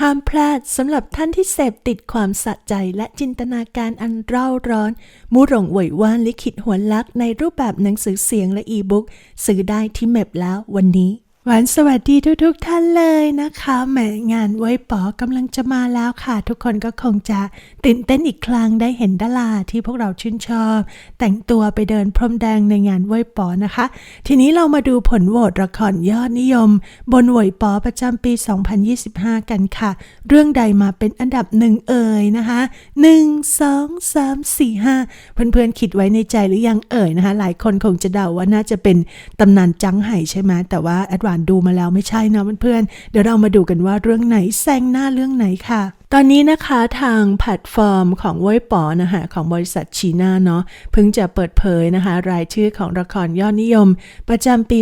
ห้ามพลาดสำหรับท่านที่เสพติดความสะใจและจินตนาการอันเร่าร้อน มูหลงเหวยว่านลิขิตหัวลักในรูปแบบหนังสือเสียงและอีบุ๊กซื้อได้ที่เมบแล้ววันนี้ หวันสวัสดีทุกๆทท่านเลยนะคะแหมงานไว้ป๋อกำลังจะมาแล้วค่ะ ทุกคนก็คงจะตื่นเต้นอีกครั้งได้เห็นดาราที่พวกเราชื่นชอบ แต่งตัวไปเดินพรมแดงในงานไว้ป๋อนะคะ ทีนี้เรามาดูผลโหวตละครยอดนิยม บนไวยป๋อประจำปี 2025 กันค่ะ เรื่องใดมาเป็นอันดับหนึ่งเอ่ยนะคะ1 2 3 4 5 เพื่อนๆคิดไว้ในใจหรือยังเอ่ยนะคะ หลายคนคงจะเดาว่าน่าจะเป็นตำนานจังไห่ใช่ไหมแต่ว่าแอดวานดูมาแล้วไม่ใช่นะเพื่อนๆเดี๋ยวเรามาดูกันว่าเรื่องไหนแซงหน้าเรื่องไหนค่ะ ตอนนี้นะคะทางแพลตฟอร์มของว้ยป๋อนะคะของบริษัทชีน่าเนาะเพิ่งจะเปิดเผยนะคะ รายชื่อของละครยอดนิยม ประจำปี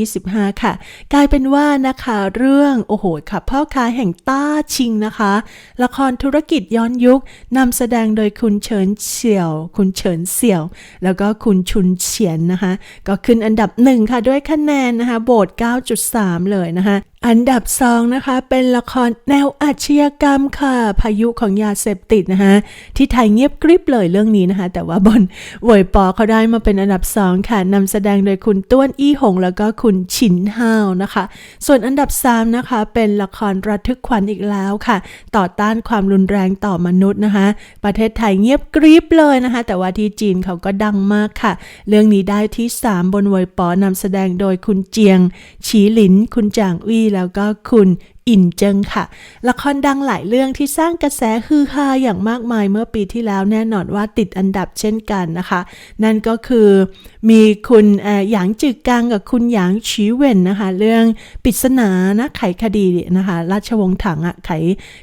2025 ค่ะ กลายเป็นว่านะคะเรื่องโอ้โหค่ะพ่อค้าแห่งต้าชิงนะคะ ละครธุรกิจย้อนยุคนำแสดงโดยคุณเฉินเฉียว คุณเฉินเสี่ยว แล้วก็คุณชุนเฉียนนะคะ ก็ขึ้นอันดับหนึ่งค่ะด้วยคะแนนนะคะโบท9.3 เลยนะคะ อันดับสองนะคะเป็นละครแนวอาชญากรรมค่ะ พายุของยาเสพติดนะคะที่ไทยเงียบกริบเลยเรื่องนี้นะคะ แต่ว่าบนเวยปอเขาได้มาเป็นอันดับสองค่ะนำแสดงโดยคุณต้วนอี้หง แล้วก็คุณฉินฮาวนะคะ ส่วนอันดับสามนะคะเป็นละครระทึกขวัญอีกแล้วค่ะ ต่อต้านความรุนแรงต่อมนุษย์นะคะ ประเทศไทยเงียบกริบเลยนะคะ แต่ว่าที่จีนเขาก็ดังมากค่ะ เรื่องนี้ได้ที่ 3 บนเวยปอนำแสดงโดยคุณเจียงฉีหลิน คุณจางวี่แล้วก็คุณ อินเจิงค่ะ ละครดังหลายเรื่องที่สร้างกระแสฮือฮาอย่างมากมายเมื่อปีที่แล้วแน่นอนว่าติดอันดับเช่นกันนะคะ นั่นก็คือมีคุณหยางจือกังกับคุณหยางฉีเว่นนะคะ เรื่องปริศนานะไขคดีนะคะ ราชวงศ์ถังอะไข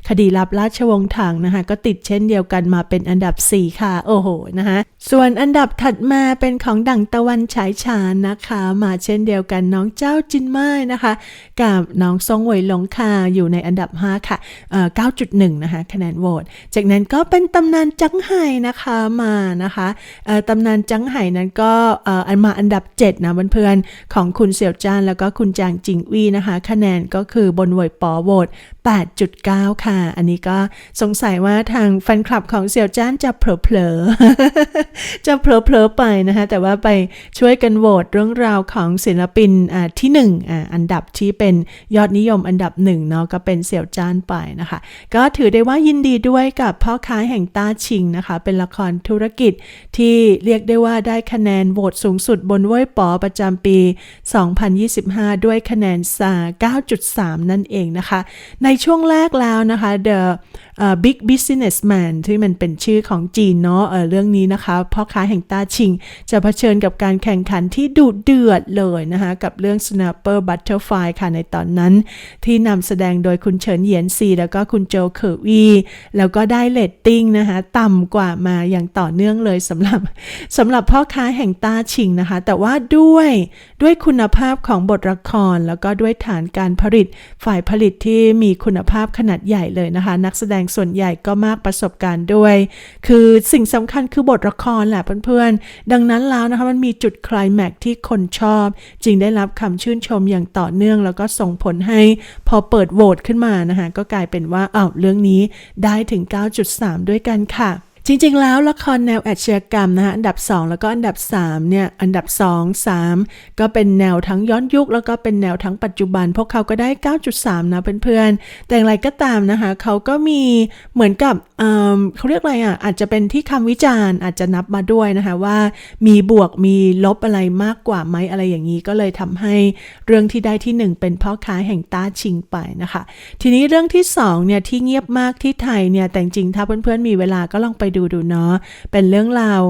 คดีลับราชวงศ์ถังนะคะ ก็ติดเช่นเดียวกันมาเป็นอันดับ 4 ค่ะ โอ้โหนะคะส่วนอันดับถัดมาเป็นของดั่งตะวันฉายฉานนะคะ มาเช่นเดียวกันน้องเจ้าจินไม้นะคะ กับน้องซงเหวยหลงค่ะอยู่ในอันดับ 5 ค่ะเอ่อ9.1 นะคะคะแนนโหวต จากนั้นก็เป็นตำนานจังไห่นะคะมานะคะเอ่อตำนานจังไห่นั้นก็เอ่ออันมาอันดับ 7 นะเพื่อนๆของคุณเสี่ยวจ้านแล้วก็คุณจางจิงวี่นะคะ คะแนนก็คือบนเวยปอโหวต8.9 ค่ะ อันนี้ก็สงสัยว่าทางแฟนคลับของเสี่ยวจ้านจะเผลอๆจะเผลอๆไปนะคะ แต่ว่าไปช่วยกันโหวตเรื่องราวของศิลปินอ่าที่1อ่าอันดับที่เป็นยอดนิยมอันดับหนึ่งเนาะก็เป็นเสี่ยวจ้านไปนะคะ ก็ถือได้ว่ายินดีด้วยกับพ่อค้าแห่งต้าชิงนะคะ เป็นละครธุรกิจที่เรียกได้ว่าได้คะแนนโหวตสูงสุดบนเว้ยปอประจำปี 2025 ด้วยคะแนนสา9.3 นั่นเองนะคะในช่วงแรกแล้วนะคะ The uh, Big Businessman ที่มันเป็นชื่อของจีนเนาะเเรื่องนี้นะคะพ่อค้าแห่งต้าชิงจะเผชิญกับการแข่งขันที่ดุเดือดเลยนะคะ กับเรื่อง Snapper Butterfly ค่ะในตอนนั้น ที่นำแสดงโดยคุณเฉินเหยียนซี แล้วก็คุณโจเคอร์วีแล้วก็ได้เลตติ้งนะคะต่ำกว่ามาอย่างต่อเนื่องเลยสำหรับสำหรับพ่อค้าแห่งต้าชิงนะคะ แต่ว่าด้วยด้วยคุณภาพของบทละคร แล้วก็ด้วยฐานการผลิตฝ่ายผลิตที่มีคุณภาพขนาดใหญ่เลยนะคะ นักแสดงส่วนใหญ่ก็มากประสบการณ์ด้วย คือสิ่งสำคัญคือบทละครแหละเพื่อนๆ ดังนั้นแล้วนะคะมันมีจุดคลายแม็กที่คนชอบ จึงได้รับคำชื่นชมอย่างต่อเนื่อง แล้วก็ส่งผลให้พอเปิดโหวตขึ้นมานะคะก็กลายเป็นว่าอ้าวเรื่องนี้ได้ถึง 9.3 ด้วยกันค่ะ จริงๆ แล้วละครแนวอาชญากรรมนะคะอันดับ 2 แล้วก็อันดับ3เนี่ยอันดับ 2 3 ก็เป็นแนวทั้งย้อนยุค แล้วก็เป็นแนวทั้งปัจจุบัน พวกเขาก็ได้ 9.3 นะเพื่อนๆ แต่อย่างไรก็ตามนะคะเขาก็มีเหมือนกับเเขาเรียกอะไรอะอาจจะเป็นที่คำวิจารณ์อาจจะนับมาด้วยนะคะว่ามีบวกมีลบอะไรมากกว่าไหมอะไรอย่างนี้ก็เลยทำให้เรื่องที่ได้ที่ 1 เป็นพ่อค้าแห่งต้าชิงไปนะคะ ทีนี้เรื่องที่2เนี่ยที่เงียบมากที่ไทยเนี่ยแต่จริงถ้าเพื่อนๆมีเวลาก็ลองไปดูดูเนาะเป็นเรื่องราว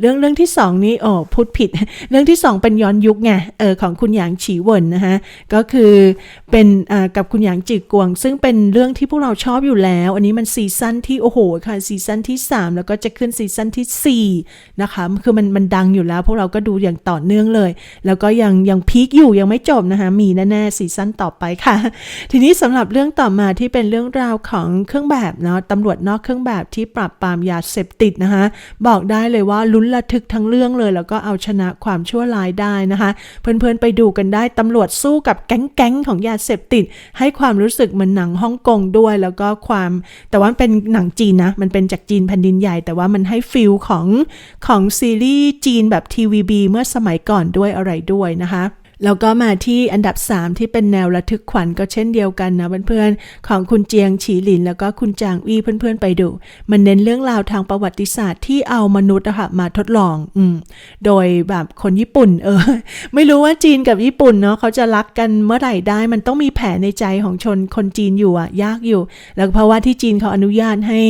เรื่องเรื่องที่สองนี้โอ้พูดผิด เรื่องที่สองเป็นย้อนยุคไงเออของคุณหยางฉีเหวินนะคะก็คือเป็นอ่ากับคุณหยางจือกวง ซึ่งเป็นเรื่องที่พวกเราชอบอยู่แล้ว อันนี้มันซีซั่นที่โอ้โหค่ะซีซั่นที่ 3 แล้วก็จะขึ้นซีซั่นที่4นะคะคือมันมันดังอยู่แล้ว พวกเราก็ดูอย่างต่อเนื่องเลย แล้วก็ยังยังพีคอยู่ยังไม่จบนะคะมีแน่ๆซีซั่นต่อไปค่ะ ทีนี้สำหรับเรื่องต่อมาที่เป็นเรื่องราวของเครื่องแบบเนาะตำรวจนอกเครื่องแบบที่ปราบปรามยาเสพติดนะคะบอกได้เลยว่าลุ้นระทึกทั้งเรื่องเลย แล้วก็เอาชนะความชั่วร้ายได้นะคะ เพื่อนๆไปดูกันได้ตำรวจสู้กับแก๊งๆของยาเสพติด ให้ความรู้สึกเหมือนหนังฮ่องกงด้วย แล้วก็ความแต่ว่าเป็นหนังจีนนะ มันเป็นจากจีนแผ่นดินใหญ่ แต่ว่ามันให้ฟิลของของซีรีส์จีนแบบทีวีบีเมื่อสมัยก่อนด้วยอะไรด้วยนะคะ แล้วก็มาที่อันดับ 3 ที่เป็นแนวระทึกขวัญก็เช่นเดียวกันนะเพื่อนๆของคุณเจียงฉีหลิน แล้วก็คุณจางอี้เพื่อนๆไปดู มันเน้นเรื่องราวทางประวัติศาสตร์ที่เอามนุษย์อะคะมาทดลองอืมโดยแบบคนญี่ปุ่นเออไม่รู้ว่าจีนกับญี่ปุ่นเนาะเขาจะรักกันเมื่อไหร่ได้ มันต้องมีแผลในใจของชนคนจีนอยู่อะยากอยู่ แล้วเพราะว่าที่จีนเขาอนุญาตให้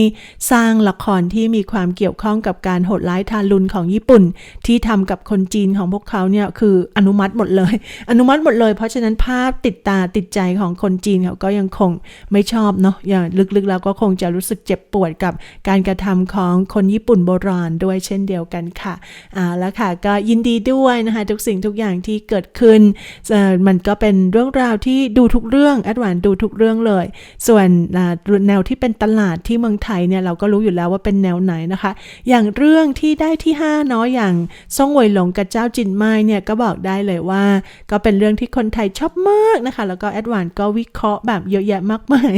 สร้างละครที่มีความเกี่ยวข้องกับการโหดร้ายทารุณของญี่ปุ่น ที่ทำกับคนจีนของพวกเขาเนี่ยคืออนุมัติหมดเลยอนุมัติหมดเลย เพราะฉะนั้นภาพติดตาติดใจของคนจีนเขาก็ยังคงไม่ชอบเนาะอย่างลึกๆแล้วก็คงจะรู้สึกเจ็บปวดกับการกระทำของคนญี่ปุ่นโบราณด้วยเช่นเดียวกันค่ะเอาและค่ะก็ยินดีด้วยนะคะทุกสิ่งทุกอย่างที่เกิดขึ้นเออมันก็เป็นเรื่องราวที่ดูทุกเรื่องแอดวานดูทุกเรื่องเลย ส่วนแนวที่เป็นตลาดที่เมืองไทยเนี่ยเราก็รู้อยู่แล้วว่าเป็นแนวไหนนะคะ อย่างเรื่องที่ได้ที่5เนาะอย่างซ่งวยหลงกับเจ้าจินไม้เนี่ยก็บอกได้เลยว่าก็เป็นเรื่องที่คนไทยชอบมากนะคะ แล้วก็แอดวานก็วิเคราะห์แบบเยอะแยะมากมาย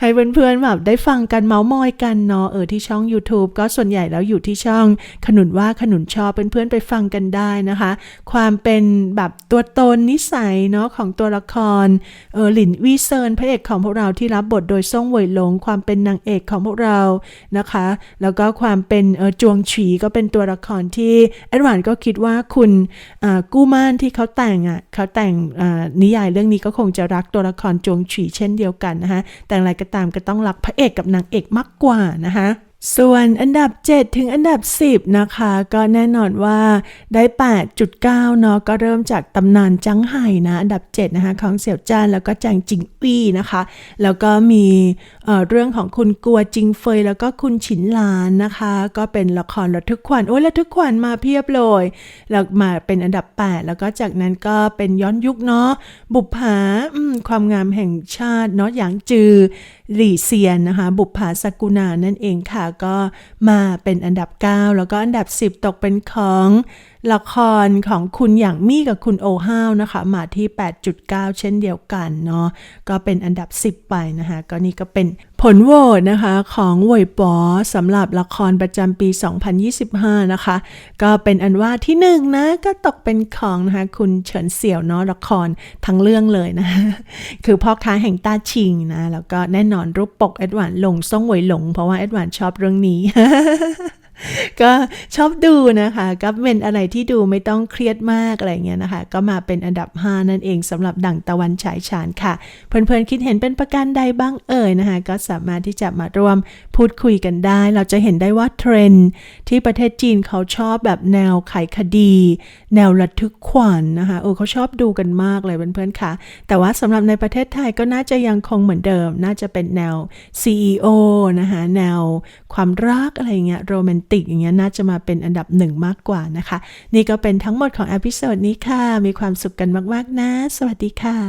ให้เพื่อนๆแบบได้ฟังกันเมาส์มอยกันเนาะเออที่ช่อง YouTube ก็ส่วนใหญ่แล้วอยู่ที่ช่อง ขนุนว่าขนุนชอบเพื่อนๆไปฟังกันได้นะคะ ความเป็นแบบตัวตนนิสัยเนาะของตัวละครเออหลินวีเซินพระเอกของพวกเราที่รับบทโดยซ่งเวยหลง ความเป็นนางเอกของพวกเรานะคะ แล้วก็ความเป็นเออจวงฉีก็เป็นตัวละครที่แอดวานก็คิดว่าคุณกู้ม่านที่เขาแต่งอะเขาแต่งนิยายเรื่องนี้ก็คงจะรักตัวละครจวงฉีเช่นเดียวกันนะคะแต่อะไรก็ตามก็ต้องรักพระเอกกับนางเอกมากกว่านะคะ ส่วนอันดับ 7 ถึงอันดับ 10 นะคะ ก็แน่นอนว่าได้ 8.9 เนาะก็เริ่มจากตำนานจังไห่นะ อันดับ 7 นะคะ ของเสี่ยวจ้านแล้วก็จางจิงอี้นะคะ แล้วก็มีเเรื่องของคุณกัวจิงเฟย แล้วก็คุณฉินหลานนะคะ ก็เป็นละครระทึกขวัญโอ้ยระทึกขวัญมาเพียบเลยแล้วมาเป็นอันดับ 8 แล้วก็จากนั้นก็เป็นย้อนยุคเนาะบุปผาความงามแห่งชาติเนาะหยางจือ หลี่เซียนนะคะ บุปผาสกุณานั่นเองค่ะ ก็มาเป็นอันดับ 9 แล้วก็อันดับ 10 ตกเป็นของละครของคุณอย่างมี่กับคุณโอห้าวนะคะ มาที่ 8.9 เช่นเดียวกันเนาะก็เป็นอันดับ 10 ไปนะคะ ก็นี่ก็เป็น ผลโหวตนะคะของเวยปอสำหรับละครประจำปี 2025 นะคะ ก็เป็นอันว่าที่หนึ่งนะก็ตกเป็นของนะคะคุณเฉินเสี่ยวเนาะละครทั้งเรื่องเลยนะ คือพ่อค้าแห่งตาชิงนะ แล้วก็แน่นอนรูปปกเอ็ดวานลงซ่งหวยหลง เพราะว่าเอ็ดวานชอบเรื่องนี้ ก็ชอบดูนะคะก็เป็นอะไรที่ดูไม่ต้องเครียดมากอะไรเงี้ยนะคะ ก็มาเป็นอันดับ 5 นั่นเองสำหรับดั่งตะวันฉายฉานค่ะ เพื่อนๆคิดเห็นเป็นประการใดบ้างเอ่ยนะคะ ก็สามารถที่จะมาร่วมพูดคุยกันได้ เราจะเห็นได้ว่าเทรนด์ที่ประเทศจีนเขาชอบแบบแนวไขคดี แนวระทึกขวัญนนะคะเออเขาชอบดูกันมากเลยเพื่อนๆค่ะ แต่ว่าสำหรับในประเทศไทยก็น่าจะยังคงเหมือนเดิม น่าจะเป็นแนว CEO นะคะแนวความรักอะไรเงี้ยโรแมนติกอย่างเงี้ยน่าจะมาเป็นอันดับหนึ่งมากกว่านะคะ นี่ก็เป็นทั้งหมดของอพิโซดนี้ค่ะ มีความสุขกันมาก ๆ นะ สวัสดีค่ะ